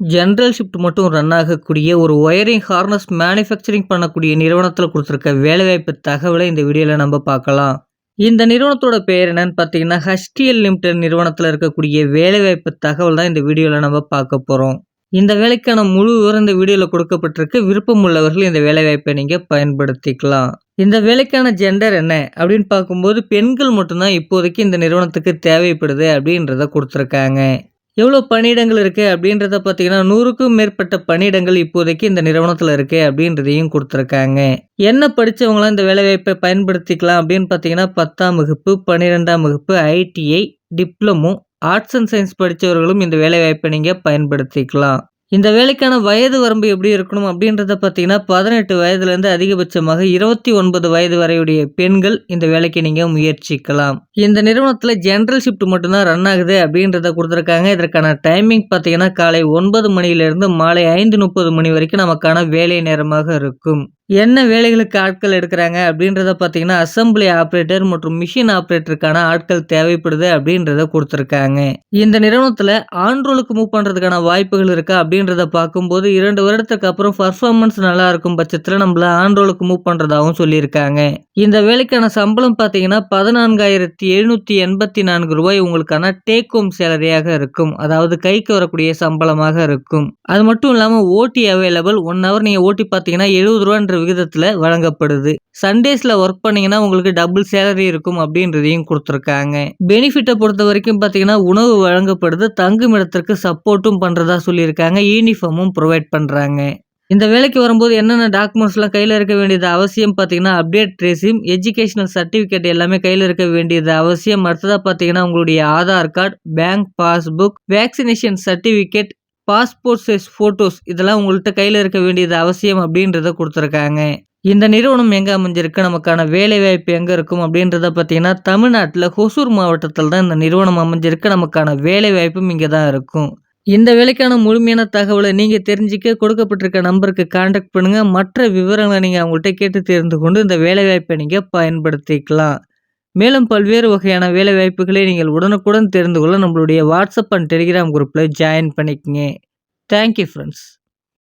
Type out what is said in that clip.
General shift மட்டும் run ஆகக்கூடிய ஒரு ஒயரிங் ஹார்னஸ் மேனுஃபேக்சரிங் பண்ணக்கூடிய நிறுவனத்தில் கொடுத்துருக்க வேலைவாய்ப்பு தகவலை இந்த வீடியோவில் நம்ம பார்க்கலாம். இந்த நிறுவனத்தோட பெயர் என்னன்னு பார்த்தீங்கன்னா ஹஸ்டியல் லிமிடெட் நிறுவனத்தில் இருக்கக்கூடிய வேலைவாய்ப்பு தகவல் தான் இந்த வீடியோவில் நம்ம பார்க்க போகிறோம் இந்த வேலைக்கான முழு விவரம் இந்த வீடியோவில் கொடுக்கப்பட்டிருக்கு. விருப்பம் உள்ளவர்கள் இந்த வேலைவாய்ப்பை நீங்கள் பயன்படுத்திக்கலாம். இந்த வேலைக்கான ஜெண்டர் என்ன அப்படின்னு பார்க்கும்போது பெண்கள் மட்டும்தான் இப்போதைக்கு இந்த நிறுவனத்துக்கு தேவைப்படுது அப்படின்றத கொடுத்துருக்காங்க. எவ்வளோ பணியிடங்கள் இருக்குது அப்படின்றத பார்த்தீங்கன்னா நூறுக்கும் மேற்பட்ட பணியிடங்கள் இப்போதைக்கு இந்த நிறுவனத்தில் இருக்குது அப்படின்றதையும் கொடுத்துருக்காங்க. என்ன படித்தவங்களாம் இந்த வேலைவாய்ப்பை பயன்படுத்திக்கலாம் அப்படின்னு பார்த்தீங்கன்னா பத்தாம் வகுப்பு பன்னிரெண்டாம் வகுப்பு ITI diploma arts and science படித்தவர்களும் இந்த வேலைவாய்ப்பை நீங்கள் பயன்படுத்திக்கலாம். இந்த வேலைக்கான வயது வரம்பு எப்படி இருக்கணும் அப்படின்றத பார்த்தீங்கன்னா பதினெட்டு வயதுலேருந்து அதிகபட்சமாக இருபத்தி ஒன்பது வயது வரையுடைய பெண்கள் இந்த வேலைக்கு நீங்கள் முயற்சிக்கலாம். இந்த நிறுவனத்தில் ஜென்ரல் ஷிஃப்ட் மட்டும்தான் ரன் ஆகுது அப்படின்றத கொடுத்துருக்காங்க. இதற்கான டைமிங் பார்த்தீங்கன்னா காலை ஒன்பது மணியிலிருந்து மாலை ஐந்து முப்பது மணி வரைக்கும் நமக்கான வேலை நேரமாக இருக்கும். என்ன வேலைகளுக்கு ஆட்கள் எடுக்கிறாங்க அப்படின்றத பார்த்தீங்கன்னா அசம்பிளி ஆப்ரேட்டர் மற்றும் மிஷின் ஆப்ரேட்டருக்கான ஆட்கள் தேவைப்படுது அப்படின்றத கொடுத்துருக்காங்க. இந்த நிறுவனத்தில் ஆண்ட்ரோலுக்கு மூவ் பண்ணுறதுக்கான வாய்ப்புகள் இருக்கா அப்படின்றத பார்க்கும்போது இரண்டு வருடத்துக்கு அப்புறம் பர்ஃபார்மன்ஸ் நல்லா இருக்கும் பட்சத்தில் நம்மள ஆண்ட்ரோலுக்கு மூவ் பண்ணுறதாகவும் சொல்லியிருக்காங்க. இந்த வேலைக்கான சம்பளம் பார்த்தீங்கன்னா பதினான்காயிரத்தி எழுநூற்றி எண்பத்தி நான்கு ரூபாய் உங்களுக்கான டேக் ஹோம் சேலரியாக இருக்கும். அதாவது கைக்கு வரக்கூடிய சம்பளமாக இருக்கும். அது மட்டும் இல்லாமல் ஓட்டி அவைலபிள் ஒன் ஹவர் நீங்கள் ஓட்டி பார்த்தீங்கன்னா எழுபது ரூபான்ற விகிதத்தில் வழங்கப்படுது. சண்டேஸில் ஒர்க் பண்ணீங்கன்னா உங்களுக்கு டபுள் சேலரி இருக்கும் அப்படின்றதையும் கொடுத்துருக்காங்க. பெனிஃபிட்டை பொறுத்த வரைக்கும் பார்த்தீங்கன்னா உணவு வழங்கப்படுது. தங்குமிடத்திற்கு சப்போர்ட்டும் பண்ணுறதா சொல்லியிருக்காங்க. யூனிஃபார்மும் ப்ரொவைட் பண்ணுறாங்க இந்த வேலைக்கு வரும்போது என்னென்ன டாக்குமெண்ட்ஸ்லாம் கையில் இருக்க வேண்டியது அவசியம் பார்த்தீங்கன்னா அப்டேட் ட்ரேசிம் எஜுகேஷனல் சர்டிஃபிகேட் எல்லாமே கையில் இருக்க வேண்டியது அவசியம். அடுத்ததாக பார்த்தீங்கன்னா உங்களுடைய Aadhaar card bank passbook vaccination certificate passport size photos இதெல்லாம் உங்கள்கிட்ட கையில் இருக்க வேண்டியது அவசியம் அப்படின்றத கொடுத்துருக்காங்க. இந்த நிறுவனம் எங்கே அமைஞ்சிருக்கு நமக்கான வேலை வாய்ப்பு எங்கே இருக்கும் அப்படின்றத பார்த்தீங்கன்னா தமிழ்நாட்டில் ஹொசூர் மாவட்டத்தில் தான் இந்த நிறுவனம் அமைஞ்சிருக்கு. நமக்கான வேலை வாய்ப்பும் இங்கே தான் இருக்கும். இந்த வேலைக்கான முழுமையான தகவலை நீங்கள் தெரிஞ்சிக்க கொடுக்கப்பட்டிருக்க நம்பருக்கு காண்டாக்ட் பண்ணுங்கள் மற்ற விவரங்களை நீங்கள் அவங்கள்ட்ட கேட்டு தெரிந்து கொண்டு இந்த வேலைவாய்ப்பை நீங்கள் பயன்படுத்திக்கலாம். மேலும் பல்வேறு வகையான வேலைவாய்ப்புகளை நீங்கள் உடனுக்குடன் தெரிந்து கொள்ள நம்மளுடைய வாட்ஸ்அப் அண்ட் டெலிகிராம் குரூப்பில் ஜாயின் பண்ணிக்கங்க. Thank you friends